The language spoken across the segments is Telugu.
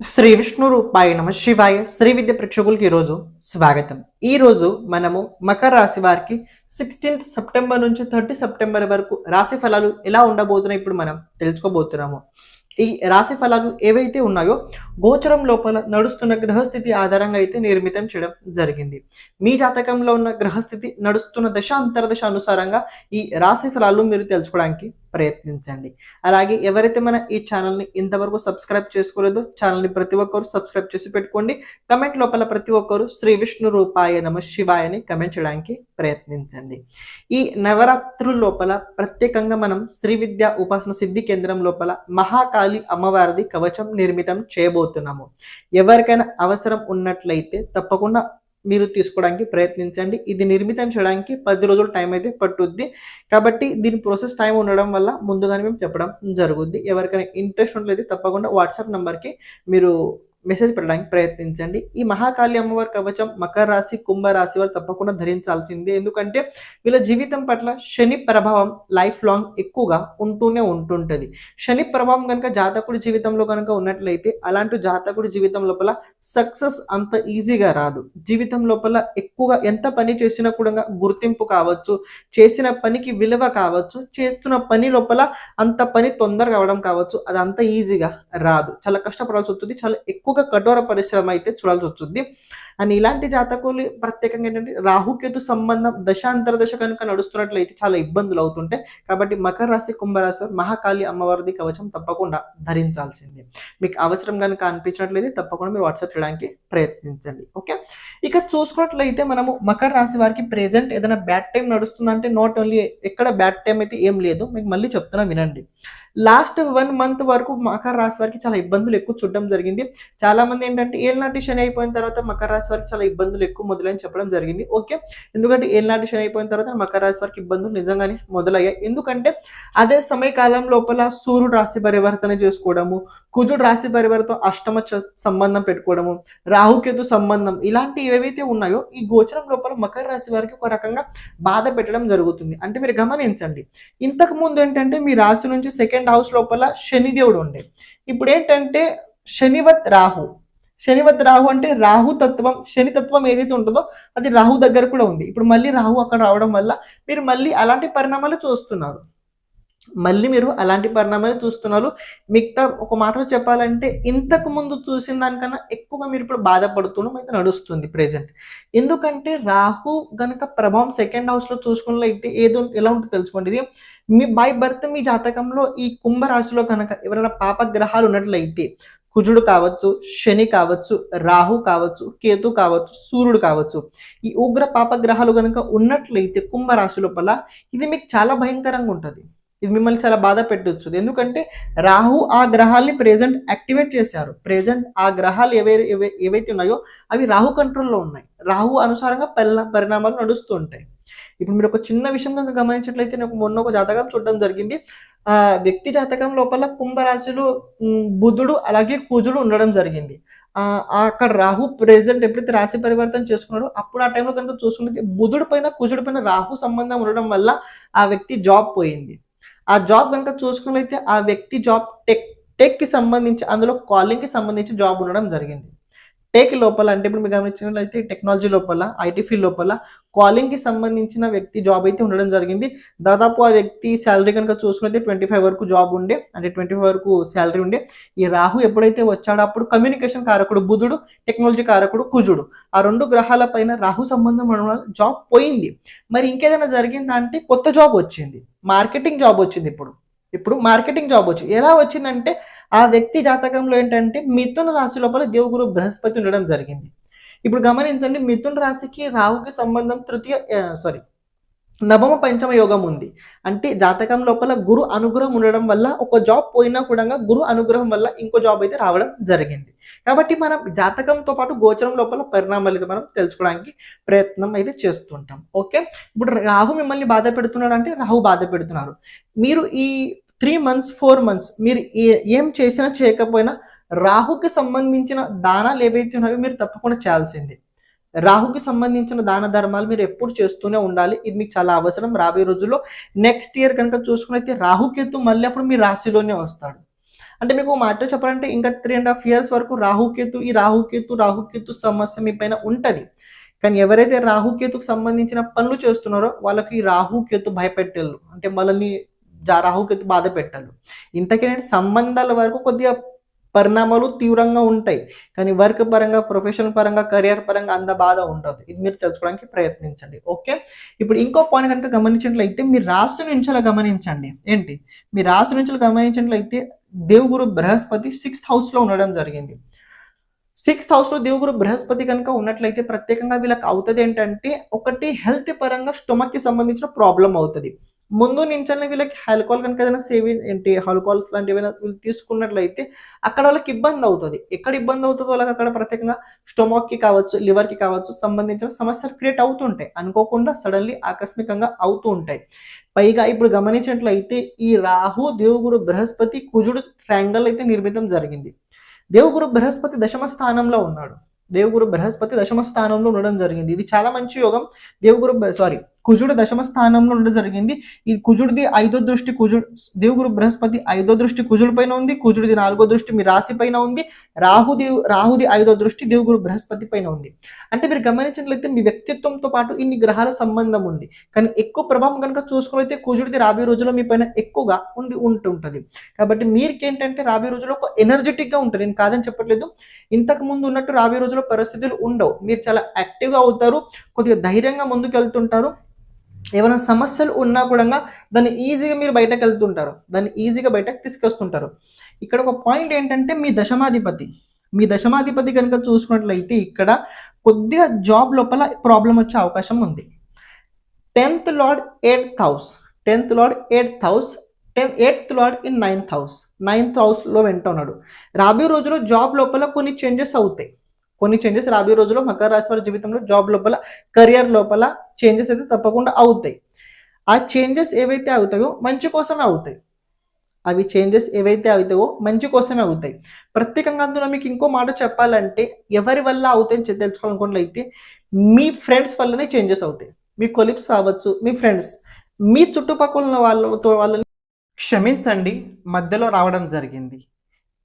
శ్రీ విష్ణు రూపాయ నమ శివాయ శ్రీ విద్య ప్రేక్షకులకి ఈరోజు స్వాగతం. ఈ రోజు మనము మకర రాశి వారికి సిక్స్టీన్త్ సెప్టెంబర్ నుంచి థర్టీ సెప్టెంబర్ వరకు రాశి ఫలాలు ఎలా ఉండబోతున్నాయి ఇప్పుడు మనం తెలుసుకోబోతున్నాము. ఈ రాశి ఫలాలు ఏవైతే ఉన్నాయో గోచరం లోపల నడుస్తున్న గ్రహస్థితి ఆధారంగా అయితే నిర్మితం చేయడం జరిగింది. మీ జాతకంలో ఉన్న గ్రహస్థితి నడుస్తున్న దశ అంతర్దశ అనుసారంగా ఈ రాశి ఫలాలు మీరు తెలుసుకోవడానికి ప్రయత్నించండి. అలాగే ఎవరైతే మన ఈ ఛానల్ని ఇంతవరకు సబ్స్క్రైబ్ చేసుకోలేదో ఛానల్ని ప్రతి ఒక్కరు సబ్స్క్రైబ్ చేసి పెట్టుకోండి. కమెంట్ లోపల ప్రతి ఒక్కరు శ్రీ విష్ణు రూపాయ నమ శివాయని కమెంట్ చేయడానికి ప్రయత్నించండి. ఈ నవరాత్రుల లోపల ప్రత్యేకంగా మనం శ్రీ విద్య ఉపాసన సిద్ధి కేంద్రం లోపల మహాకాళి అమ్మవారిది కవచం నిర్మితం చేయబోతున్నాము. ఎవరికైనా అవసరం ఉన్నట్లయితే తప్పకుండా మీరు తీసుకోవడానికి ప్రయత్నించండి. ఇది నిర్మితం చేయడానికి పది రోజులు టైం అయితే పట్టుద్ది. కాబట్టి దీని ప్రాసెస్ టైం ఉండడం వల్ల ముందుగానే మేము చెప్పడం జరుగుద్ది. ఎవరికైనా ఇంట్రెస్ట్ ఉన్నట్లయితే తప్పకుండా వాట్సాప్ నెంబర్కి మీరు మెసేజ్ పెట్టడానికి ప్రయత్నించండి. ఈ మహాకాళి అమ్మవారి కవచం మకర రాశి కుంభ రాశి వారు తప్పకుండా ధరించాల్సిందే. ఎందుకంటే వీళ్ళ జీవితం పట్ల శని ప్రభావం లైఫ్ లాంగ్ ఎక్కువగా ఉంటూనే ఉంటుంటుంది. శని ప్రభావం కనుక జాతకుడి జీవితంలో కనుక ఉన్నట్లయితే అలాంటి జాతకుడి జీవితం లోపల సక్సెస్ అంత ఈజీగా రాదు. జీవితం లోపల ఎక్కువగా ఎంత పని చేసినా కూడా గుర్తింపు కావచ్చు చేసిన పనికి విలువ కావచ్చు చేస్తున్న పని లోపల అంత పని తొందరగా అవడం కావచ్చు అది అంత ఈజీగా రాదు. చాలా కష్టపడాల్సి వస్తుంది చాలా ఎక్కువగా కఠోర పరిశ్రమ అయితే చూడాల్సి వస్తుంది. అండ్ ఇలాంటి జాతకులు ప్రత్యేకంగా ఏంటంటే రాహుకేతు సంబంధం దశాంతర దశ కనుక నడుస్తున్నట్లయితే చాలా ఇబ్బందులు అవుతుంటాయి కాబట్టి మకర రాశి కుంభరాశి మహాకాళి అమ్మవారిది కవచం తప్పకుండా ధరించాల్సిందే. మీకు అవసరం కనుక అనిపించినట్లయితే తప్పకుండా మీరు వాట్సాప్ చేయడానికి ప్రయత్నించండి. ఓకే? ఇక చూసుకున్నట్లయితే మనము మకర రాశి వారికి ప్రెజెంట్ ఏదైనా బ్యాడ్ టైం నడుస్తుందంటే నాట్ ఓన్లీ ఎక్కడ బ్యాడ్ టైం అయితే ఏం లేదు. మీకు మళ్ళీ చెప్తున్నా వినండి. లాస్ట్ వన్ మంత్ వరకు మకర రాశి వారికి చాలా ఇబ్బందులు ఎక్కువ చూడడం జరిగింది. చాలా మంది ఏంటంటే ఏళ్ళనాటి శని అయిపోయిన తర్వాత మకర రాశి వారికి చాలా ఇబ్బందులు ఎక్కువ మొదలని చెప్పడం జరిగింది. ఓకే? ఎందుకంటే ఏళ్ళనాటి శని అయిపోయిన తర్వాత మకర రాశి వారికి ఇబ్బందులు నిజంగానే మొదలయ్యాయి. ఎందుకంటే అదే సమయకాలం లోపల సూర్యుడు రాశి పరివర్తన చేసుకోవడము కుజుడు రాశి పరివర్తన అష్టమ చ- సంబంధం పెట్టుకోవడము రాహుకేతు సంబంధం ఇలాంటి ఏవైతే ఉన్నాయో ఈ గోచరం లోపల మకర రాశి వారికి ఒక రకంగా బాధ పెట్టడం జరుగుతుంది. అంటే మీరు గమనించండి. ఇంతకు ముందు ఏంటంటే మీ రాశి నుంచి సెకండ్ హౌస్ లోపల శనిదేవుడు ఉండే. ఇప్పుడు ఏంటంటే శనివత్ రాహు. శనివత్ రాహు అంటే రాహు తత్వం శని తత్వం ఏదైతే ఉంటుందో అది రాహు దగ్గర కూడా ఉంది. ఇప్పుడు మళ్ళీ రాహు అక్కడ రావడం వల్ల మీరు మళ్ళీ అలాంటి పరిణామాలు చూస్తున్నారు. మళ్ళీ మీరు అలాంటి పరిణామాలు చూస్తున్నారు. మిగతా ఒక మాటలో చెప్పాలంటే ఇంతకు ముందు చూసిన దానికన్నా ఎక్కువగా మీరు ఇప్పుడు బాధపడుతున్నాం అయితే నడుస్తుంది ప్రెజెంట్ ఎందుకంటే రాహు గనక ప్రభావం సెకండ్ హౌస్లో చూసుకున్నట్లయితే ఏదో ఎలా ఉంటుందో తెలుసుకోండి. ఇది మీ బై బర్త్ మీ జాతకంలో ఈ కుంభ రాశిలో కనుక ఎవరైనా పాప గ్రహాలు ఉన్నట్లయితే కుజుడు కావచ్చు శని కావచ్చు రాహు కావచ్చు కేతు కావచ్చు సూర్యుడు కావచ్చు ఈ ఉగ్ర పాప గ్రహాలు కనుక ఉన్నట్లయితే కుంభ రాశి లోపల ఇది మీకు చాలా భయంకరంగా ఉంటుంది. ఇది మిమ్మల్ని చాలా బాధ పెట్టవచ్చు ఎందుకంటే రాహు ఆ గ్రహాల్ని ప్రెజెంట్ యాక్టివేట్ చేశారు. ప్రెజెంట్ ఆ గ్రహాలు ఏవై ఏవైతే ఉన్నాయో అవి రాహు కంట్రోల్లో ఉన్నాయి. రాహు అనుసారంగా పరిణామాలు నడుస్తూ ఉంటాయి. ఇప్పుడు మీరు ఒక చిన్న విషయం కనుక గమనించినట్లయితే నాకు మొన్న ఒక జాతకం చూడడం జరిగింది. ఆ వ్యక్తి జాతకం లోపల కుంభరాశిలో బుధుడు అలాగే కుజుడు ఉండడం జరిగింది. ఆ అక్కడ రాహు ప్రెజెంట్ ఎప్పుడైతే రాశి పరివర్తన చేసుకున్నాడో అప్పుడు ఆ టైంలో కనుక చూసుకుంటే బుధుడి పైన కుజుడి పైన రాహు సంబంధం ఉండడం వల్ల ఆ వ్యక్తి జాబ్ పోయింది. ఆ జాబ్ కనుక చూసుకున్నట్లయితే ఆ వ్యక్తి జాబ్ టెక్ టెక్కి సంబంధించి అందులో కాలింగ్కి సంబంధించి జాబ్ ఉండడం జరిగింది. టెక్ లోపల అంటే ఇప్పుడు మీరు గమనించినట్లయితే టెక్నాలజీ లోపల ఐటీ ఫీల్డ్ లోపల కాలింగ్కి సంబంధించిన వ్యక్తి జాబ్ అయితే ఉండడం జరిగింది. దాదాపు ఆ వ్యక్తి శాలరీ కనుక చూసుకున్నైతే ట్వంటీ ఫైవ్ వరకు జాబ్ ఉండే అంటే ట్వంటీ ఫైవ్ వరకు శాలరీ ఉండే. ఈ రాహు ఎప్పుడైతే వచ్చాడో అప్పుడు కమ్యూనికేషన్ కారకుడు బుధుడు టెక్నాలజీ కారకుడు కుజుడు. ఆ రెండు గ్రహాల పైన రాహు సంబంధం జాబ్ పోయింది. మరి ఇంకేదైనా జరిగిందా అంటే కొత్త జాబ్ వచ్చింది. మార్కెటింగ్ జాబ్ వచ్చింది ఇప్పుడు. ఇప్పుడు మార్కెటింగ్ జాబ్ వచ్చింది ఎలా వచ్చిందంటే ఆ వ్యక్తి జాతకంలో ఏంటంటే మిథున రాశి లోపల దేవుగురు బృహస్పతి ఉండడం జరిగింది. ఇప్పుడు గమనించండి మిథున రాశికి రాహుకి సంబంధం తృతీయ సారీ నవమ పంచమ యోగం ఉంది. అంటే జాతకం లోపల గురు అనుగ్రహం ఉండడం వల్ల ఒక జాబ్ పోయినా కూడా గురు అనుగ్రహం వల్ల ఇంకో జాబ్ అయితే రావడం జరిగింది. కాబట్టి మనం జాతకంతో పాటు గోచరం లోపల పరిణామాలు అయితే మనం తెలుసుకోవడానికి ప్రయత్నం అయితే చేస్తుంటాం. ఓకే? ఇప్పుడు రాహు మిమ్మల్ని బాధ పెడుతున్నాడు అంటే రాహు బాధ పెడుతున్నారు. మీరు ఈ త్రీ మంత్స్ ఫోర్ మంత్స్. మీరు ఏ- ఏం చేసినా చేయకపోయినా రాహుకి సంబంధించిన దానాలు ఏవైతే ఉన్నాయో మీరు తప్పకుండా చేయాల్సిందే. రాహుకి సంబంధించిన దాన ధర్మాలు మీరు ఎప్పుడు చేస్తూనే ఉండాలి. ఇది మీకు చాలా అవసరం. రాబోయే రోజుల్లో నెక్స్ట్ ఇయర్ కనుక చూసుకున్నైతే రాహుకేతు మళ్ళీ అప్పుడు మీ రాశిలోనే వస్తాడు. అంటే మీకు మాట చెప్పాలంటే ఇంకా త్రీ అండ్ హాఫ్ ఇయర్స్ వరకు రాహుకేతు ఈ రాహుకేతు రాహుకేతు సమస్య మీ పైన ఉంటుంది. కానీ ఎవరైతే రాహుకేతుకు సంబంధించిన పనులు చేస్తున్నారో వాళ్ళకి ఈ రాహుకేతు భయపెట్టేళ్ళు. అంటే మనల్ని రాహుకేతు బాధ పెట్టారు ఇంతకేంటంటే సంబంధాల వరకు కొద్దిగా పరిణామాలు తీవ్రంగా ఉంటాయి. కానీ వర్క్ పరంగా ప్రొఫెషనల్ పరంగా కెరియర్ పరంగా అంత బాధ ఉండదు. ఇది మీరు తెలుసుకోవడానికి ప్రయత్నించండి. ఓకే? ఇప్పుడు ఇంకో పాయింట్ కనుక గమనించినట్లయితే మీ రాశి నుంచి అలా గమనించండి. ఏంటి? మీ రాశి నుంచి గమనించినట్లయితే దేవుగురు బృహస్పతి సిక్స్త్ హౌస్లో ఉండడం జరిగింది. సిక్స్త్ హౌస్లో దేవుగురు బృహస్పతి కనుక ఉన్నట్లయితే ప్రత్యేకంగా వీళ్ళకి అవుతుంది ఏంటంటే ఒకటి హెల్త్ పరంగా స్టొమక్కి సంబంధించిన ప్రాబ్లం అవుతుంది. ముందు నించాలని వీళ్ళకి ఆల్కహాల్ కనుక ఏదైనా సేవింగ్ ఏంటి ఆల్కహాల్స్ లాంటివి ఏమైనా వీళ్ళు తీసుకున్నట్లయితే అక్కడ వాళ్ళకి ఇబ్బంది అవుతుంది. ఎక్కడ ఇబ్బంది అవుతుందో వాళ్ళకి అక్కడ ప్రత్యేకంగా స్టొమాక్కి కావచ్చు లివర్కి కావచ్చు సంబంధించిన సమస్యలు క్రియేట్ అవుతుంటాయి. అనుకోకుండా సడన్లీ ఆకస్మికంగా అవుతూ ఉంటాయి. పైగా ఇప్పుడు గమనించినట్లయితే ఈ రాహు దేవుగురు బృహస్పతి కుజుడు ట్రాంగల్ అయితే నిర్మితం జరిగింది. దేవుగురు బృహస్పతి దశమ స్థానంలో ఉన్నాడు. దేవుగురు బృహస్పతి దశమ స్థానంలో ఉండడం జరిగింది. ఇది చాలా మంచి యోగం. దేవుగురు సారీ కుజుడు దశమ స్థానంలో ఉండడం జరిగింది. ఈ కుజుడిది ఐదో దృష్టి కుజుడు దేవుగురు బృహస్పతి ఐదో దృష్టి కుజుడి పైన ఉంది కుజుడిది నాలుగో దృష్టి మీ రాశి పైన ఉంది రాహుది రాహుది ఐదో దృష్టి దేవుగురు బృహస్పతి పైన ఉంది. అంటే మీరు గమనించినట్లయితే మీ వ్యక్తిత్వంతో పాటు ఇన్ని గ్రహాల సంబంధం ఉంది. కానీ ఎక్కువ ప్రభావం కనుక చూసుకున్నైతే కుజుడిది రాబోయే రోజుల్లో మీ పైన ఎక్కువగా ఉండి ఉంటుంటుంది. కాబట్టి మీరికి ఏంటంటే రాబోయే రోజుల్లో ఒక ఎనర్జెటిక్గా ఉంటుంది నేను కాదని చెప్పట్లేదు. ఇంతకు ముందు ఉన్నట్టు రాబోయే రోజుల్లో పరిస్థితులు ఉండవు. మీరు చాలా యాక్టివ్గా అవుతారు. కొద్దిగా ధైర్యంగా ముందుకు వెళ్తుంటారు ఏమైనా సమస్యలు ఉన్నా కూడా దాన్ని ఈజీగా మీరు బయటకు వెళ్తుంటారు. దాన్ని ఈజీగా బయటకు తీసుకొస్తుంటారు. ఇక్కడ ఒక పాయింట్ ఏంటంటే మీ దశమాధిపతి. మీ దశమాధిపతి కనుక చూసుకున్నట్లయితే ఇక్కడ కొద్దిగా జాబ్ లోపల ప్రాబ్లం వచ్చే అవకాశం ఉంది. Tenth lord eighth house tenth lord eighth house ten eighth lord in ninth house ninth హౌస్లో వెంట ఉన్నాడు. రాబోయే రోజులో జాబ్ లోపల కొన్ని చేంజెస్ అవుతాయి. కొన్ని చేంజెస్ రాబోయే రోజులో మకర రాశి వారి జీవితంలో జాబ్ లోపల కెరియర్ లోపల చేంజెస్ అయితే తప్పకుండా అవుతాయి. ఆ చేంజెస్ ఏవైతే అవుతాయో మంచి కోసమే అవుతాయి. అవి చేంజెస్ ఏవైతే అవుతాయో మంచి కోసమే అవుతాయి. ప్రత్యేకంగా అందులో మీకు ఇంకో మాట చెప్పాలంటే ఎవరి వల్ల అవుతాయని తెలుసుకోవాలనుకున్నట్లయితే మీ ఫ్రెండ్స్ వల్లనే చేంజెస్ అవుతాయి. మీ కొలిప్స్ కావచ్చు మీ ఫ్రెండ్స్ మీ చుట్టుపక్కల ఉన్న వాళ్ళతో వాళ్ళని క్షమించండి మధ్యలో రావడం జరిగింది.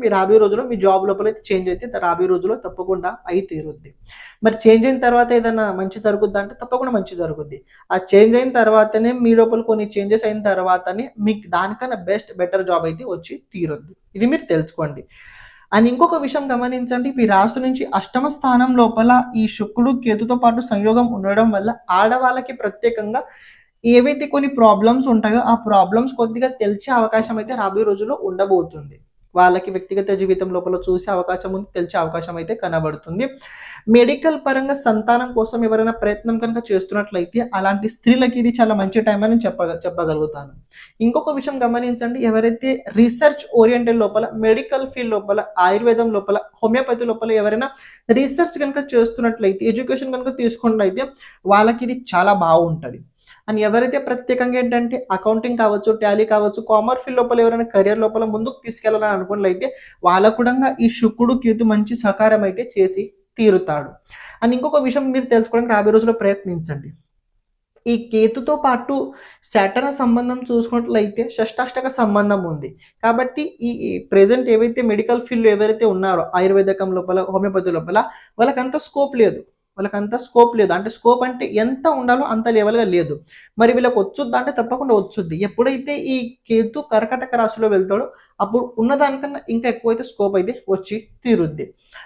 మీ రాబోయే రోజుల్లో మీ జాబ్ లోపల అయితే చేంజ్ అయితే రాబోయే రోజుల్లో తప్పకుండా అయి తీరుద్ది మరి చేంజ్ అయిన తర్వాత ఏదైనా మంచి జరుగుద్దా అంటే తప్పకుండా మంచి జరుగుద్ది. ఆ చేంజ్ అయిన తర్వాతనే మీ లోపల కొన్ని చేంజెస్ అయిన తర్వాతనే మీకు దానికన్నా బెస్ట్ బెటర్ జాబ్ అయితే వచ్చి తీరుద్ది. ఇది మీరు తెలుసుకోండి. అండ్ ఇంకొక విషయం గమనించండి మీ రాశి నుంచి అష్టమ స్థానం లోపల ఈ శుక్రుడు కేతుతో పాటు సంయోగం ఉండడం వల్ల ఆడవాళ్ళకి ప్రత్యేకంగా ఏవైతే కొన్ని ప్రాబ్లమ్స్ ఉంటాయో ఆ ప్రాబ్లమ్స్ కొద్దిగా తెలిసే అవకాశం అయితే రాబోయే రోజుల్లో ఉండబోతుంది. వాళ్ళకి వ్యక్తిగత జీవితం లోపల చూసే అవకాశం ఉంది తెలిసే అవకాశం అయితే కనబడుతుంది. మెడికల్ పరంగా సంతానం కోసం ఎవరైనా ప్రయత్నం కనుక చేస్తున్నట్లయితే అలాంటి స్త్రీలకి ఇది చాలా మంచి టైం అని చెప్పగ చెప్పగలుగుతాను. ఇంకొక విషయం గమనించండి ఎవరైతే రీసెర్చ్ ఓరియంటెడ్ లోపల మెడికల్ ఫీల్డ్ లోపల ఆయుర్వేదం లోపల హోమియోపతి లోపల ఎవరైనా రీసెర్చ్ కనుక చేస్తున్నట్లయితే ఎడ్యుకేషన్ కనుక తీసుకున్నట్లయితే వాళ్ళకి ఇది చాలా బాగుంటుంది. అని ఎవరైతే ప్రత్యేకంగా ఏంటంటే అకౌంటింగ్ కావచ్చు టాలీ కావచ్చు కామర్స్ ఫీల్డ్ లోపల ఎవరైనా కెరియర్ లోపల ముందుకు తీసుకెళ్ళాలని అనుకున్నట్లయితే వాళ్ళకు కూడా ఈ శుక్రుడు కేతు మంచి సహకారం అయితే చేసి తీరుతాడు. అని ఇంకొక విషయం మీరు తెలుసుకోవడానికి రాబోయే రోజుల్లో ప్రయత్నించండి. ఈ కేతుతో పాటు శాటన సంబంధం చూసుకున్నట్లయితే షష్టాష్టక సంబంధం ఉంది. కాబట్టి ఈ ప్రెజెంట్ ఏవైతే మెడికల్ ఫీల్డ్ ఎవరైతే ఉన్నారో ఆయుర్వేదకం లోపల హోమియోపతి లోపల వాళ్ళకంత స్కోప్ లేదు. వాళ్ళకి అంత స్కోప్ లేదు. అంటే స్కోప్ అంటే ఎంత ఉండాలో అంత లెవెల్గా లేదు. మరి వీళ్ళకి వచ్చుద్దా అంటే తప్పకుండా వచ్చుద్ది. ఎప్పుడైతే ఈ కేతు కర్కటక రాశిలో వెళ్తాడో అప్పుడు ఉన్నదానికన్నా ఇంకా ఎక్కువైతే స్కోప్ అయితే వచ్చి తీరుద్ది.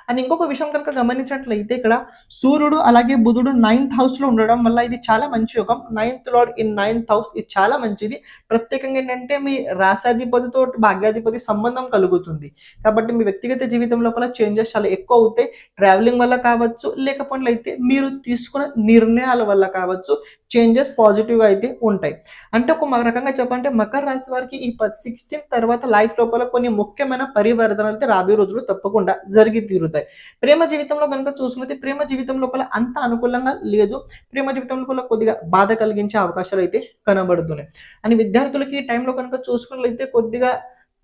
అని ఇంకొక విషయం కనుక గమనించినట్లయితే ఇక్కడ సూర్యుడు అలాగే బుధుడు నైన్త్ హౌస్లో ఉండడం వల్ల ఇది చాలా మంచి యోగం. Ninth lord in ninth house ఇది చాలా మంచిది. ప్రత్యేకంగా ఏంటంటే మీ రాశాధిపతితో భాగ్యాధిపతి సంబంధం కలుగుతుంది. కాబట్టి మీ వ్యక్తిగత జీవితం లోపల చేంజెస్ చాలా ఎక్కువ అవుతాయి. ట్రావెలింగ్ వల్ల కావచ్చు లేకపోతే మీరు తీసుకున్న నిర్ణయాల వల్ల కావచ్చు చేంజెస్ పాజిటివ్గా అయితే ఉంటాయి. అంటే ఒక రకంగా చెప్పాలంటే మకర రాశి వారికి ఈ సిక్స్టీన్ తర్వాత లైఫ్ లోపల కొన్ని ముఖ్యమైన పరివర్తనలు అయితే రాబోయే రోజులు తప్పకుండా జరిగి తీరుతాయి. ప్రేమ జీవితంలో కనుక చూసుకుంటే ప్రేమ జీవితం లోపల అంత అనుకూలంగా లేదు. ప్రేమ జీవితం లోపల కొద్దిగా బాధ కలిగించే అవకాశాలు అయితే కనబడుతున్నాయి. అని విద్యార్థులకి ఈ టైంలో కనుక చూసుకున్నట్లయితే కొద్దిగా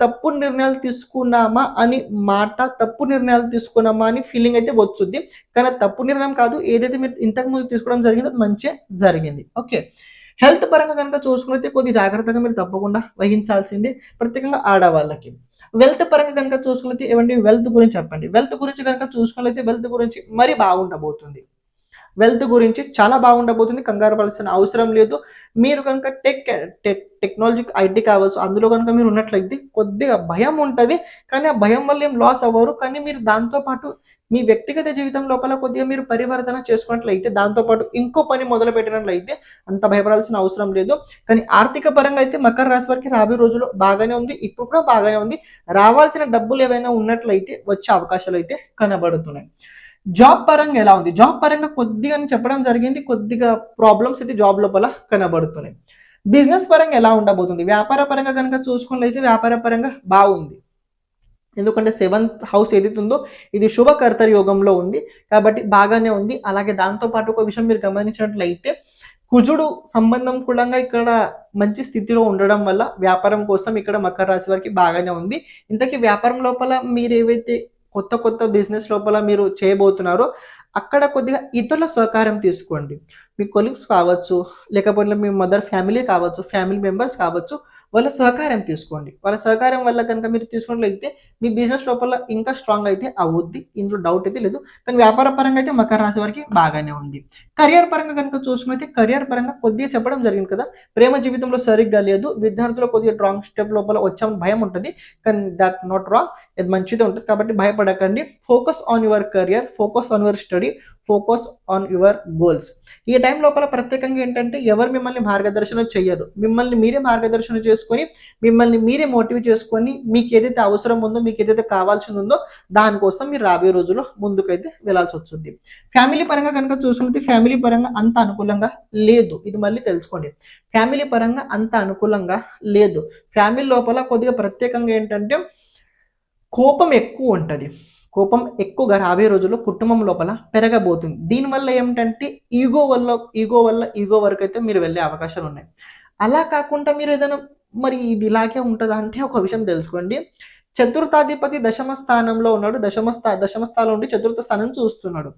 తప్పు నిర్ణయాలు తీసుకున్నామా అని మాట తప్పు నిర్ణయాలు తీసుకున్నామా అని ఫీలింగ్ అయితే వచ్చుద్ది. కానీ తప్పు నిర్ణయం కాదు. ఏదైతే మీరు ఇంతకు ముందు తీసుకోవడం జరిగిందో అది మంచిగా జరిగింది. ఓకే హెల్త్ పరంగా కనుక చూసుకున్నైతే కొద్ది జాగ్రత్తగా మీరు తప్పకుండా వహించాల్సింది. ప్రత్యేకంగా ఆడవాళ్ళకి. వెల్త్ పరంగా కనుక చూసుకున్నైతే ఏమండి వెల్త్ గురించి చెప్పండి. వెల్త్ గురించి కనుక చూసుకున్నైతే వెల్త్ గురించి మరి బాగుండబోతుంది. వెల్త్ గురించి చాలా బాగుండబోతుంది. కంగారు పడాల్సిన అవసరం లేదు. మీరు కనుక టెక్ టెక్ టెక్నాలజీ ఐటీ కావచ్చు అందులో కనుక మీరు ఉన్నట్లయితే కొద్దిగా భయం ఉంటుంది. కానీ ఆ భయం వల్ల ఏం లాస్ అవ్వరు. కానీ మీరు దాంతోపాటు మీ వ్యక్తిగత జీవితం లోపల కొద్దిగా మీరు పరివర్తన చేసుకున్నట్లయితే దాంతోపాటు ఇంకో పని మొదలు పెట్టినట్లయితే అంత భయపడాల్సిన అవసరం లేదు. కానీ ఆర్థిక పరంగా అయితే మకర రాశి వారికి రాబోయే రోజుల్లో బాగానే ఉంది. ఇప్పుడు కూడా బాగానే ఉంది. రావాల్సిన డబ్బులు ఏవైనా ఉన్నట్లయితే వచ్చే అవకాశాలు అయితే కనబడుతున్నాయి. జాబ్ పరంగా ఎలా ఉంది? జాబ్ పరంగా కొద్దిగా చెప్పడం జరిగింది. కొద్దిగా ప్రాబ్లమ్స్ అయితే జాబ్ లోపల కనబడుతున్నాయి. బిజినెస్ పరంగా ఎలా ఉండబోతుంది? వ్యాపార పరంగా కనుక చూసుకున్నట్లయితే వ్యాపార పరంగా బాగుంది. ఎందుకంటే సెవెంత్ హౌస్ ఏదైతే ఉందో ఇది శుభకర్తర యోగంలో ఉంది. కాబట్టి బాగానే ఉంది. అలాగే దాంతో పాటు ఒక విషయం మీరు గమనించినట్లయితే కుజుడు సంబంధం కూడా ఇక్కడ మంచి స్థితిలో ఉండడం వల్ల వ్యాపారం కోసం ఇక్కడ మకర రాశి వారికి బాగానే ఉంది. ఇంతకీ వ్యాపారం లోపల మీరు ఏవైతే కొత్త కొత్త బిజినెస్ లోపల మీరు చేయబోతున్నారో అక్కడ కొద్దిగా ఇతరుల సహకారం తీసుకోండి. మీ కొలీగ్స్ కావచ్చు లేకపోతే మీ మదర్ ఫ్యామిలీ కావచ్చు ఫ్యామిలీ మెంబర్స్ కావచ్చు వాళ్ళ సహకారం తీసుకోండి. వాళ్ళ సహకారం వల్ల కనుక మీరు తీసుకున్నట్లయితే మీ బిజినెస్ లోపల ఇంకా స్ట్రాంగ్ అయితే అవుద్ది. ఇందులో డౌట్ అయితే లేదు. కానీ వ్యాపార పరంగా అయితే మకర రాశి వారికి బాగానే ఉంది. కెరియర్ పరంగా కనుక చూసుకున్నైతే కెరియర్ పరంగా కొద్దిగా చెప్పడం జరిగింది కదా. ప్రేమ జీవితంలో సరిగ్గా లేదు. విద్యార్థులు కొద్దిగా రాంగ్ స్టెప్ లోపల వచ్చామని భయం ఉంటుంది. కానీ దట్ నాట్ రాంగ్ ఇది మంచిదే ఉంటుంది. కాబట్టి భయపడకండి. Focus on your career focus on your study focus on your goals ఈ టైం లోపల ప్రత్యేకంగా ఏంటంటే ఎవరు మిమ్మల్ని మార్గదర్శనం చేయరు మిమ్మల్ని మీరే మార్గదర్శనం చేసుకొని మిమ్మల్ని మీరే మోటివేట్ చేసుకొని మీకు ఏదైతే అవసరం ఉందో మీకు ఏదైతే కావాల్సి ఉందో దానికోసం మీరు రాబోయే రోజుల్లో ముందుకైతే వెళ్ళాల్సి వస్తుంది. ఫ్యామిలీ పరంగా కనుక చూసుకుంటే ఫ్యామిలీ పరంగా అంత అనుకూలంగా లేదు. ఇది మళ్ళీ తెలుసుకోండి. ఫ్యామిలీ పరంగా అంత అనుకూలంగా లేదు. ఫ్యామిలీ లోపల కొద్దిగా ప్రత్యేకంగా ఏంటంటే కోపం ఎక్కువ ఉంటుంది. కోపం ఎక్కువగా రాబోయే రోజుల్లో కుటుంబం లోపల పెరగబోతుంది. దీనివల్ల ఏమిటంటే ఈగో వల్ల ఈగో వల్ల ఈగో వరకు అయితే మీరు వెళ్ళే అవకాశాలు ఉన్నాయి. అలా కాకుండా మీరు ఏదైనా మరి ఇది ఇలాగే ఉంటుందా అంటే ఒక విషయం తెలుసుకోండి. చతుర్థాధిపతి దశమ స్థానంలో ఉన్నాడు. దశమ స్థా దశమ స్థానంలో ఉండి చతుర్థ స్థానం చూస్తున్నాడు.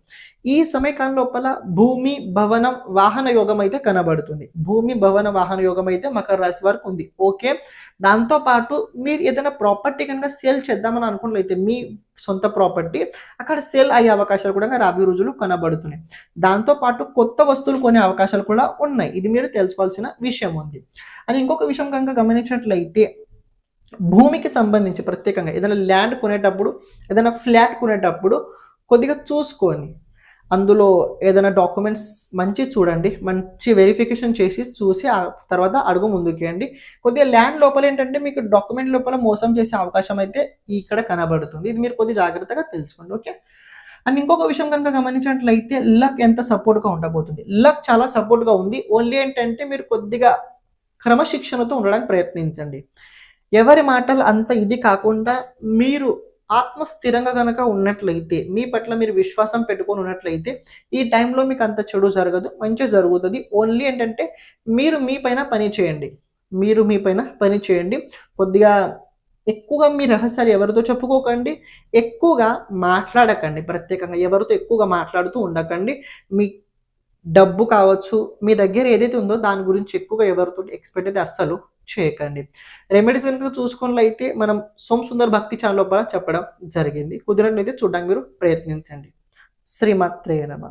ఈ సమయకాలం లోపల భూమి భవనం వాహన యోగం అయితే కనబడుతుంది. భూమి భవన వాహన యోగం అయితే మకర రాశి వరకు ఉంది. ఓకే? దాంతో పాటు మీరు ఏదైనా ప్రాపర్టీ కనుక సేల్ చేద్దామని అనుకున్నట్లయితే మీ సొంత ప్రాపర్టీ అక్కడ సేల్ అయ్యే అవకాశాలు కూడా రాబోయే రోజులు కనబడుతున్నాయి. దాంతో పాటు కొత్త వస్తువులు కొనే అవకాశాలు కూడా ఉన్నాయి. ఇది మీరు తెలుసుకోవాల్సిన విషయం ఉంది. అని ఇంకొక విషయం కనుక గమనించినట్లయితే భూమికి సంబంధించి ప్రత్యేకంగా ఏదైనా ల్యాండ్ కొనేటప్పుడు ఏదైనా ఫ్లాట్ కొనేటప్పుడు కొద్దిగా చూసుకొని అందులో ఏదైనా డాక్యుమెంట్స్ మంచి చూడండి మంచి వెరిఫికేషన్ చేసి చూసి తర్వాత అడుగు ముందుకేయండి కొద్దిగా ల్యాండ్ లోపల ఏంటంటే మీకు డాక్యుమెంట్ లోపల మోసం చేసే అవకాశం అయితే ఇక్కడ కనబడుతుంది. ఇది మీరు కొద్దిగా జాగ్రత్తగా తెలుసుకోండి ఓకే? అండ్ ఇంకొక విషయం కనుక గమనించినట్లయితే లక్ ఎంత సపోర్ట్గా ఉండబోతుంది. లక్ చాలా సపోర్ట్గా ఉంది. ఓన్లీ ఏంటంటే మీరు కొద్దిగా క్రమశిక్షణతో ఉండడానికి ప్రయత్నించండి. ఎవరి మాటలు అంత ఇది కాకుండా మీరు ఆత్మ స్థిరంగా కనుక ఉన్నట్లయితే మీ పట్ల మీరు విశ్వాసం పెట్టుకొని ఉన్నట్లయితే ఈ టైంలో మీకు అంత చెడు జరగదు మంచి జరుగుతుంది. ఓన్లీ ఏంటంటే మీరు మీ పైన పని చేయండి. మీరు మీ పైన పని చేయండి. కొద్దిగా ఎక్కువగా మీ రహస్యాలు ఎవరితో చెప్పుకోకండి ఎక్కువగా మాట్లాడకండి ప్రత్యేకంగా. ఎవరితో ఎక్కువగా మాట్లాడుతూ ఉండకండి. మీ డబ్బు కావచ్చు మీ దగ్గర ఏదైతే ఉందో దాని గురించి ఎక్కువగా ఎవరితో ఎక్స్పెక్ట్ అయితే అస్సలు చేయకండి. రెమెడీస్ కనుక చూసుకున్నట్లయితే మనం సోమ్ సుందర్ భక్తి ఛానల్ లోపల చెప్పడం జరిగింది. కుదిరినట్లయితే చూడడానికి మీరు ప్రయత్నించండి. శ్రీమాత్రేయ నమ.